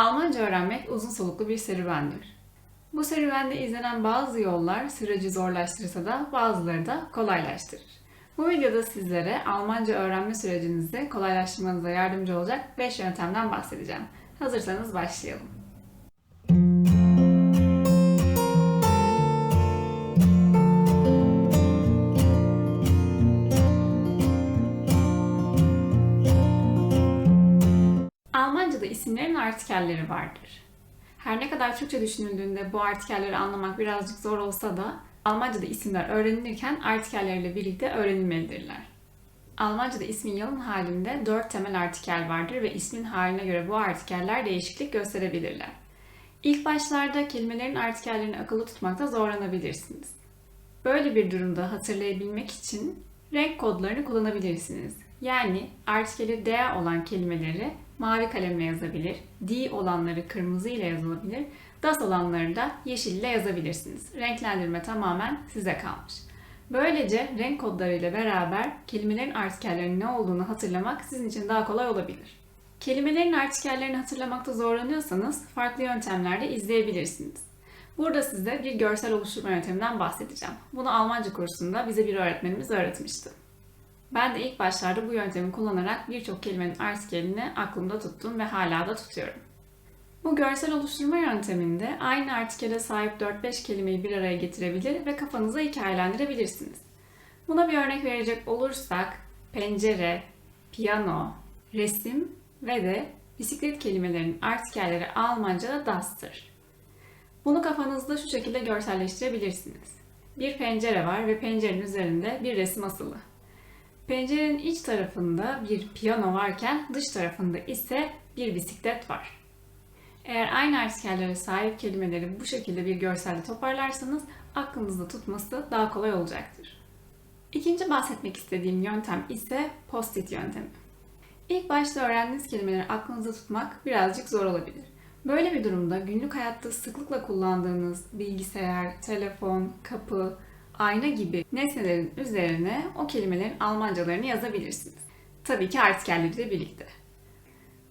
Almanca öğrenmek uzun soluklu bir serüvendir. Bu serüvende izlenen bazı yollar süreci zorlaştırsa da bazıları da kolaylaştırır. Bu videoda sizlere Almanca öğrenme sürecinizi kolaylaştırmanıza yardımcı olacak 5 yöntemden bahsedeceğim. Hazırsanız başlayalım. İsimlerin artikelleri vardır. Her ne kadar Türkçe düşünüldüğünde bu artikelleri anlamak birazcık zor olsa da Almanca'da isimler öğrenilirken artikelleriyle birlikte öğrenilmelidirler. Almanca'da ismin yalın halinde dört temel artikel vardır ve ismin haline göre bu artikeller değişiklik gösterebilirler. İlk başlarda kelimelerin artikellerini akıllı tutmakta zorlanabilirsiniz. Böyle bir durumda hatırlayabilmek için renk kodlarını kullanabilirsiniz. Yani artikeli D olan kelimeleri mavi kalemle yazabilir, D olanları kırmızı ile yazılabilir, das olanları da yeşil ile yazabilirsiniz. Renklendirme tamamen size kalmış. Böylece renk kodlarıyla beraber kelimelerin artikellerinin ne olduğunu hatırlamak sizin için daha kolay olabilir. Kelimelerin artikellerini hatırlamakta zorlanıyorsanız farklı yöntemlerde izleyebilirsiniz. Burada size bir görsel oluşturma yönteminden bahsedeceğim. Bunu Almanca kursunda bize bir öğretmenimiz öğretmişti. Ben de ilk başlarda bu yöntemi kullanarak birçok kelimenin artikelini aklımda tuttum ve hala da tutuyorum. Bu görsel oluşturma yönteminde aynı artikele sahip 4-5 kelimeyi bir araya getirebilir ve kafanıza hikayelendirebilirsiniz. Buna bir örnek verecek olursak pencere, piyano, resim ve de bisiklet kelimelerinin artikelleri Almanca'da das'tır. Bunu kafanızda şu şekilde görselleştirebilirsiniz. Bir pencere var ve pencerenin üzerinde bir resim asılı. Pencerenin iç tarafında bir piyano varken dış tarafında ise bir bisiklet var. Eğer aynı artikellere sahip kelimeleri bu şekilde bir görselde toparlarsanız aklınızda tutması daha kolay olacaktır. İkinci bahsetmek istediğim yöntem ise post-it yöntemi. İlk başta öğrendiğiniz kelimeleri aklınızda tutmak birazcık zor olabilir. Böyle bir durumda günlük hayatta sıklıkla kullandığınız bilgisayar, telefon, kapı, ayna gibi nesnelerin üzerine o kelimelerin Almancalarını yazabilirsiniz. Tabii ki artikelleriyle birlikte.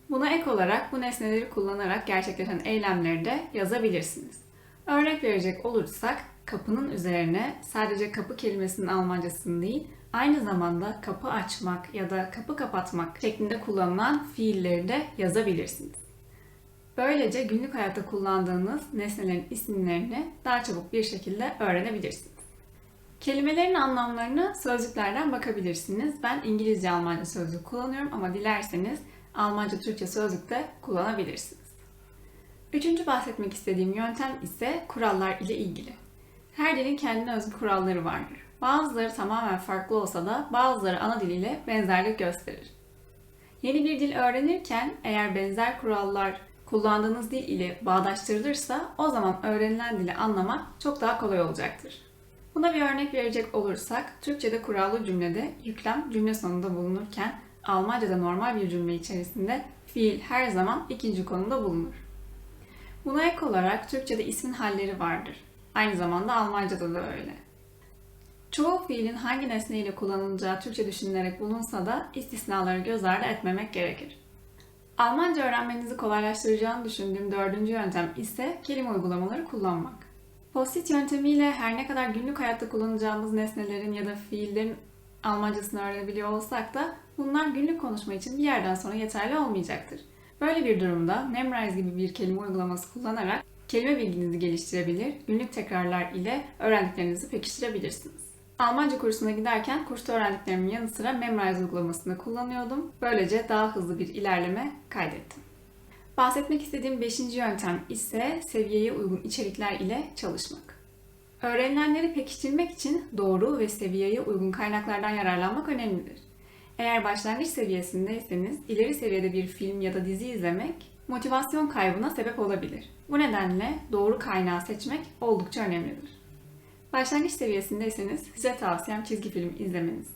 Buna ek olarak bu nesneleri kullanarak gerçekleşen eylemleri de yazabilirsiniz. Örnek verecek olursak kapının üzerine sadece kapı kelimesinin Almancasını değil, aynı zamanda kapı açmak ya da kapı kapatmak şeklinde kullanılan fiilleri de yazabilirsiniz. Böylece günlük hayatta kullandığınız nesnelerin isimlerini daha çabuk bir şekilde öğrenebilirsiniz. Kelimelerin anlamlarını sözlüklerden bakabilirsiniz. Ben İngilizce Almanca sözlük kullanıyorum ama dilerseniz Almanca Türkçe sözlük de kullanabilirsiniz. Üçüncü bahsetmek istediğim yöntem ise kurallar ile ilgili. Her dilin kendine özgü kuralları vardır. Bazıları tamamen farklı olsa da bazıları ana diliyle benzerlik gösterir. Yeni bir dil öğrenirken eğer benzer kurallar kullandığınız dil ile bağdaştırılırsa o zaman öğrenilen dili anlamak çok daha kolay olacaktır. Buna bir örnek verecek olursak, Türkçe'de kurallı cümlede yüklem cümle sonunda bulunurken Almanca'da normal bir cümle içerisinde fiil her zaman ikinci konumda bulunur. Buna ek olarak Türkçe'de ismin halleri vardır. Aynı zamanda Almanca'da da öyle. Çoğu fiilin hangi nesneyle kullanılacağı Türkçe düşünülerek bulunsa da istisnaları göz ardı etmemek gerekir. Almanca öğrenmenizi kolaylaştıracağını düşündüğüm dördüncü yöntem ise kelime uygulamaları kullanmak. Post-it yöntemiyle her ne kadar günlük hayatta kullanacağımız nesnelerin ya da fiillerin Almancasını öğrenebiliyor olsak da bunlar günlük konuşma için bir yerden sonra yeterli olmayacaktır. Böyle bir durumda Memrise gibi bir kelime uygulaması kullanarak kelime bilginizi geliştirebilir, günlük tekrarlar ile öğrendiklerinizi pekiştirebilirsiniz. Almanca kursuna giderken kursta öğrendiklerimin yanı sıra Memrise uygulamasını kullanıyordum. Böylece daha hızlı bir ilerleme kaydettim. Bahsetmek istediğim 5. yöntem ise seviyeye uygun içerikler ile çalışmak. Öğrenilenleri pekiştirmek için doğru ve seviyeye uygun kaynaklardan yararlanmak önemlidir. Eğer başlangıç seviyesindeyseniz ileri seviyede bir film ya da dizi izlemek motivasyon kaybına sebep olabilir. Bu nedenle doğru kaynağı seçmek oldukça önemlidir. Başlangıç seviyesindeyseniz size tavsiyem çizgi film izlemeniz.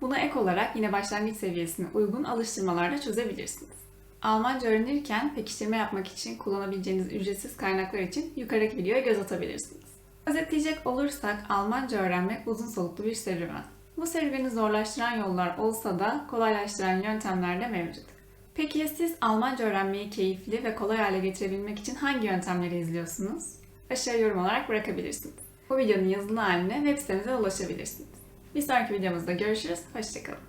Buna ek olarak yine başlangıç seviyesine uygun alıştırmalarla çözebilirsiniz. Almanca öğrenirken pekiştirme yapmak için kullanabileceğiniz ücretsiz kaynaklar için yukarıdaki videoya göz atabilirsiniz. Özetleyecek olursak Almanca öğrenmek uzun soluklu bir serüven. Bu serüveni zorlaştıran yollar olsa da kolaylaştıran yöntemler de mevcut. Peki ya siz Almanca öğrenmeyi keyifli ve kolay hale getirebilmek için hangi yöntemleri izliyorsunuz? Aşağıya yorum olarak bırakabilirsiniz. Bu videonun yazılı haline web sitemizden ulaşabilirsiniz. Bir sonraki videomuzda görüşürüz. Hoşçakalın.